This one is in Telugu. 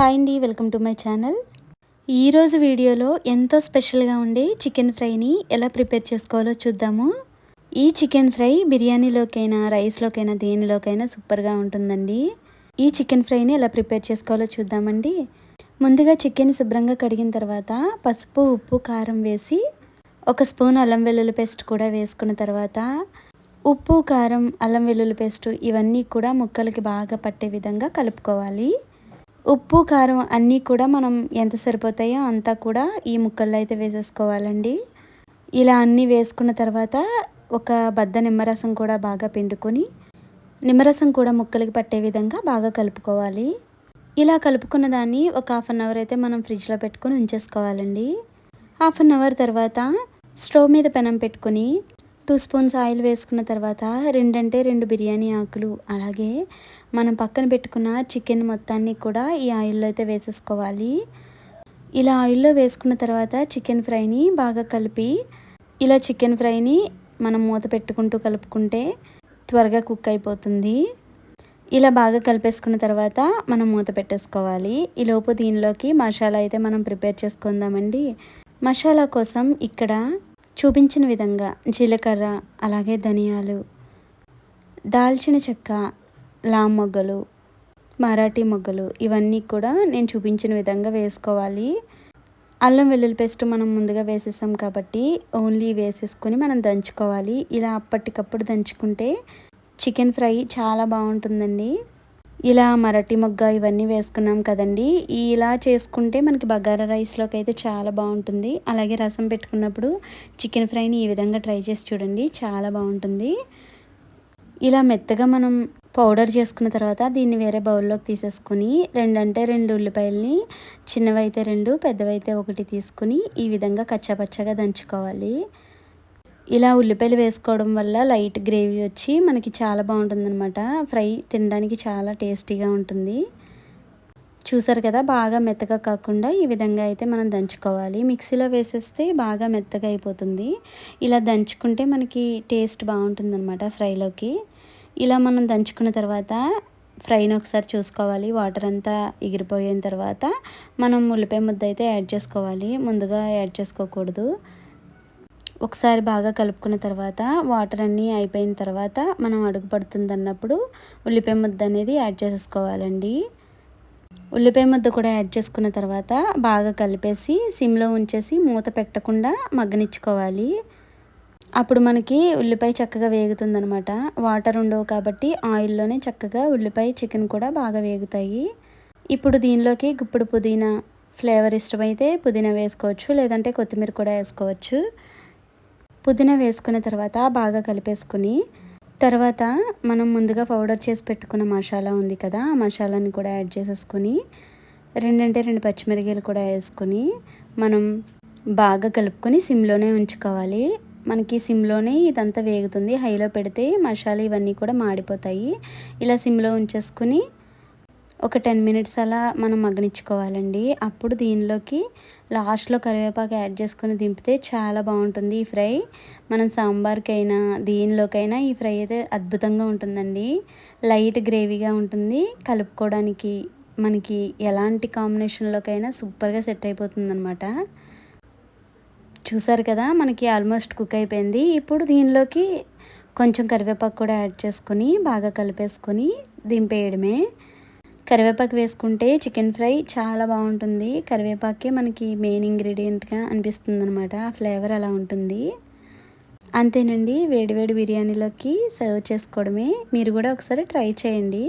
హాయ్ అండి వెల్కమ్ టు మై ఛానల్. ఈరోజు వీడియోలో ఎంతో స్పెషల్గా ఉండే చికెన్ ఫ్రైని ఎలా ప్రిపేర్ చేసుకోవాలో చూద్దాము. ఈ చికెన్ ఫ్రై బిర్యానీలోకైనా రైస్లోకైనా దేనిలోకైనా సూపర్గా ఉంటుందండి. ఈ చికెన్ ఫ్రైని ఎలా ప్రిపేర్ చేసుకోవాలో చూద్దామండి. ముందుగా చికెన్ శుభ్రంగా కడిగిన తర్వాత పసుపు ఉప్పు కారం వేసి ఒక స్పూన్ అల్లం వెల్లుల్లి పేస్ట్ కూడా వేసుకున్న తర్వాత ఉప్పు కారం అల్లం వెల్లుల్లి పేస్ట్ ఇవన్నీ కూడా ముక్కలకి బాగా పట్టే విధంగా కలుపుకోవాలి. ఉప్పు కారం అన్నీ కూడా మనం ఎంత సరిపోతాయో అంతా కూడా ఈ ముక్కల్లో అయితే వేసేసుకోవాలండి. ఇలా అన్నీ వేసుకున్న తర్వాత ఒక బద్ద నిమ్మరసం కూడా బాగా పిండుకొని నిమ్మరసం కూడా ముక్కలకి పట్టే విధంగా బాగా కలుపుకోవాలి. ఇలా కలుపుకున్న దాన్ని ఒక హాఫ్ అన్ అవర్ అయితే మనం ఫ్రిడ్జ్లో పెట్టుకొని ఉంచేసుకోవాలండి. హాఫ్ అన్ అవర్ తర్వాత స్టవ్ మీద పెనం పెట్టుకొని టూ స్పూన్స్ ఆయిల్ వేసుకున్న తర్వాత రెండంటే రెండు బిర్యానీ ఆకులు అలాగే మనం పక్కన పెట్టుకున్న చికెన్ మొత్తాన్ని కూడా ఈ ఆయిల్లో అయితే వేసేసుకోవాలి. ఇలా ఆయిల్లో వేసుకున్న తర్వాత చికెన్ ఫ్రైని బాగా కలిపి ఇలా చికెన్ ఫ్రైని మనం మూత పెట్టుకుంటూ కలుపుకుంటే త్వరగా కుక్ అయిపోతుంది. ఇలా బాగా కలిపేసుకున్న తర్వాత మనం మూత పెట్టేసుకోవాలి. ఈ లోపు దీనిలోకి మసాలా అయితే మనం ప్రిపేర్ చేసుకుందామండి. మసాలా కోసం ఇక్కడ చూపించిన విధంగా జీలకర్ర అలాగే ధనియాలు దాల్చిన చెక్క లామ్ మొగ్గలు మరాఠీ మొగ్గలు ఇవన్నీ కూడా నేను చూపించిన విధంగా వేసుకోవాలి. అల్లం వెల్లుల్లి పేస్ట్ మనం ముందుగా వేసేసాం కాబట్టి ఓన్లీ వేసేసుకొని మనం దంచుకోవాలి. ఇలా అప్పటికప్పుడు దంచుకుంటే చికెన్ ఫ్రై చాలా బాగుంటుందండి. ఇలా మరటి మొగ్గ ఇవన్నీ వేసుకున్నాం కదండి. ఇలా చేసుకుంటే మనకి బగారా రైస్లోకి అయితే చాలా బాగుంటుంది. అలాగే రసం పెట్టుకున్నప్పుడు చికెన్ ఫ్రైని ఈ విధంగా ట్రై చేసి చూడండి. చాలా బాగుంటుంది. ఇలా మెత్తగా మనం పౌడర్ చేసుకున్న తర్వాత దీన్ని వేరే బౌల్లోకి తీసేసుకుని రెండంటే రెండు ఉల్లిపాయలని చిన్నవైతే రెండు పెద్దవైతే ఒకటి తీసుకుని ఈ విధంగా కచ్చాపచ్చగా దంచుకోవాలి. ఇలా ఉల్లిపాయలు వేసుకోవడం వల్ల లైట్ గ్రేవీ వచ్చి మనకి చాలా బాగుంటుందన్నమాట. ఫ్రై తినడానికి చాలా టేస్టీగా ఉంటుంది. చూసారు కదా బాగా మెత్తగా కాకుండా ఈ విధంగా అయితే మనం దంచుకోవాలి. మిక్సీలో వేసేస్తే బాగా మెత్తగా అయిపోతుంది. ఇలా దంచుకుంటే మనకి టేస్ట్ బాగుంటుందన్నమాట ఫ్రైలోకి. ఇలా మనం దంచుకున్న తర్వాత ఫ్రైని ఒకసారి చూసుకోవాలి. వాటర్ అంతా ఎగిరిపోయిన తర్వాత మనం ఉల్లిపాయ ముద్ద అయితే యాడ్ చేసుకోవాలి. ముందుగా యాడ్ చేసుకోకూడదు. ఒకసారి బాగా కలుపుకున్న తర్వాత వాటర్ అన్నీ అయిపోయిన తర్వాత మనం అడుగు పడుతుంది అన్నప్పుడు ఉల్లిపాయ ముద్ద అనేది యాడ్ చేసేసుకోవాలండి. ఉల్లిపాయ ముద్ద కూడా యాడ్ చేసుకున్న తర్వాత బాగా కలిపేసి సిమ్లో ఉంచేసి మూత పెట్టకుండా మగ్గనిచ్చుకోవాలి. అప్పుడు మనకి ఉల్లిపాయ చక్కగా వేగుతుందనమాట వాటర్ ఉండవు కాబట్టి ఆయిల్లోనే చక్కగా ఉల్లిపాయ చికెన్ కూడా బాగా వేగుతాయి. ఇప్పుడు దీనిలోకి గుప్పుడు పుదీనా ఫ్లేవర్ ఇష్టమైతే పుదీనా వేసుకోవచ్చు లేదంటే కొత్తిమీర కూడా వేసుకోవచ్చు. పుదీనా వేసుకున్న తర్వాత బాగా కలిపేసుకుని తర్వాత మనం ముందుగా పౌడర్ చేసి పెట్టుకున్న మసాలా ఉంది కదా ఆ మసాలాని కూడా యాడ్ చేసేసుకొని రెండంటే రెండు పచ్చిమిరకాయలు కూడా వేసుకొని మనం బాగా కలుపుకొని సిమ్లోనే ఉంచుకోవాలి. మనకి సిమ్లోనే ఇదంతా వేగుతుంది హైలో పెడితే మసాలా ఇవన్నీ కూడా మాడిపోతాయి. ఇలా సిమ్లో ఉంచేసుకుని ఒక టెన్ మినిట్స్ అలా మనం మగ్గనిచ్చుకోవాలండి. అప్పుడు దీనిలోకి లాస్ట్లో కరివేపాకు యాడ్ చేసుకొని దింపితే చాలా బాగుంటుంది ఈ ఫ్రై. మనం సాంబార్కైనా దీనిలోకైనా ఈ ఫ్రై అయితే అద్భుతంగా ఉంటుందండి. లైట్ గ్రేవీగా ఉంటుంది. కలుపుకోవడానికి మనకి ఎలాంటి కాంబినేషన్లోకైనా సూపర్గా సెట్ అయిపోతుంది అనమాట చూసారు కదా మనకి ఆల్మోస్ట్ కుక్ అయిపోయింది. ఇప్పుడు దీనిలోకి కొంచెం కరివేపాకు కూడా యాడ్ చేసుకొని బాగా కలిపేసుకొని దింపేయడమే. కరివేపాకు వేసుకుంటే చికెన్ ఫ్రై చాలా బాగుంటుంది. కరివేపాకే మనకి మెయిన్ ఇంగ్రీడియంట్గా అనిపిస్తుంది అనమాట ఆ ఫ్లేవర్ అలా ఉంటుంది. అంతేనండి. వేడివేడి బిర్యానీలోకి సర్వ్ చేసుకోవడమే. మీరు కూడా ఒకసారి ట్రై చేయండి.